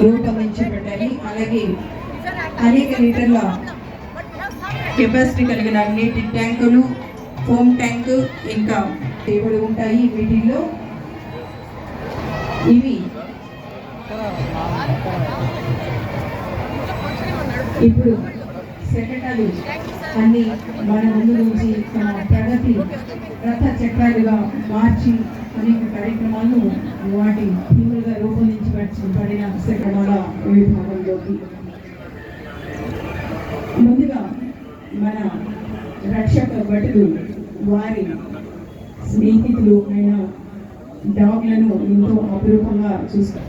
రూపొందించబడ్డాయి అలాగే అనేక లీటర్ల కెపాసిటీ కలిగిన నీటి ట్యాంకులు ఫోమ్ ట్యాంకు ఇంకా టేబుల్ ఉంటాయి వీటిల్లో. ఇవి ఇప్పుడు సెక్రటరీ అన్ని మన ముందు నుంచి తమ ప్రగతి రథ చక్రాలుగా మార్చి అనేక కార్యక్రమాలు వాటి థీములుగా రూపొందించబడిన సెక్రటరీల విభాగంలోకి. ముందుగా మన రక్షక భటులు వారి స్నేహితులు అయిన డాగ్లను ఎంతో అపురూపంగా చూస్తారు.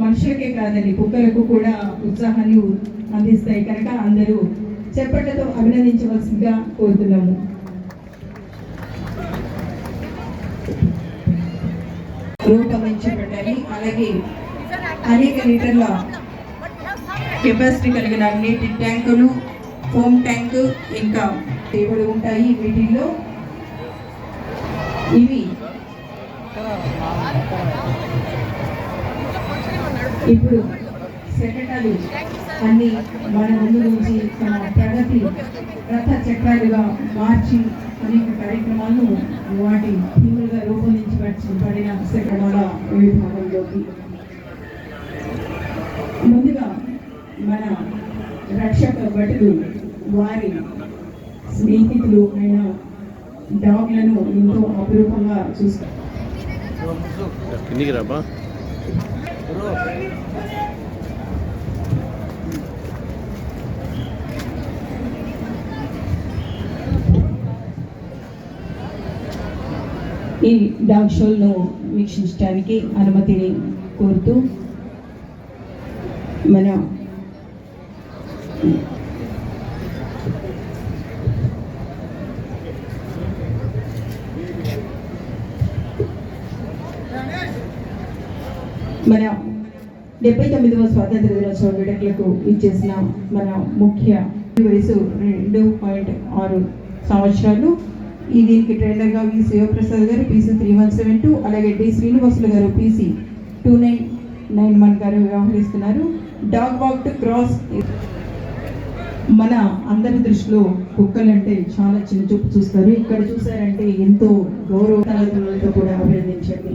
మనుషులకే కాదండి కుక్కలకు కూడా ఉత్సాహాన్ని అందిస్తాయి. కనుక అందరూ చెప్పట్లతో అభినందించవలసిందిగా కోరుతున్నాము. రూపొందించబడ్డాయి. అలాగే అనేక లీటర్ల కెపాసిటీ కలిగిన నీటి ట్యాంకులు ఫోమ్ ట్యాంక్ ఇంకా టేబుల్ ఉంటాయి. వీటిల్లో ఇవి ఇప్పుడు సెక్రటరీ అన్ని మన ముందు నుంచి తమ ప్రగతి రథ చక్రాలుగా మార్చి అనేక కార్యక్రమాలను వాటి థీములుగా రూపొందించబడిన సెక్రటరీల విభాగంలోకి. ముందుగా మన రక్షక భటులు వారి స్నేహితులు అయిన డాగ్లను ఎంతో అపురూపంగా చూస్తారు. ఈ డాగ్ షోలను వీక్షించడానికి అనుమతిని కోరుతూ మన మన డెబ్బై తొమ్మిదవ స్వాతంత్ర దినోత్సవ వేడుకలకు ఇచ్చేసిన మన ముఖ్య వయసు రెండు పాయింట్ ఆరు సంవత్సరాలు. ఈ దీనికి ట్రైనర్గా వి శివప్రసాద్ గారు PC three one seven two అలాగే డి శ్రీనివాసులు గారు PC two nine nine one గారు వ్యవహరిస్తున్నారు. డాగ్ వాక్ టు క్రాస్ మన అందరి దృష్టిలో కుక్కలంటే చాలా చిన్న చూపు చూస్తారు. ఇక్కడ చూసారంటే ఎంతో గౌరవ తల్లిదండ్రులతో కూడా అభినందించండి.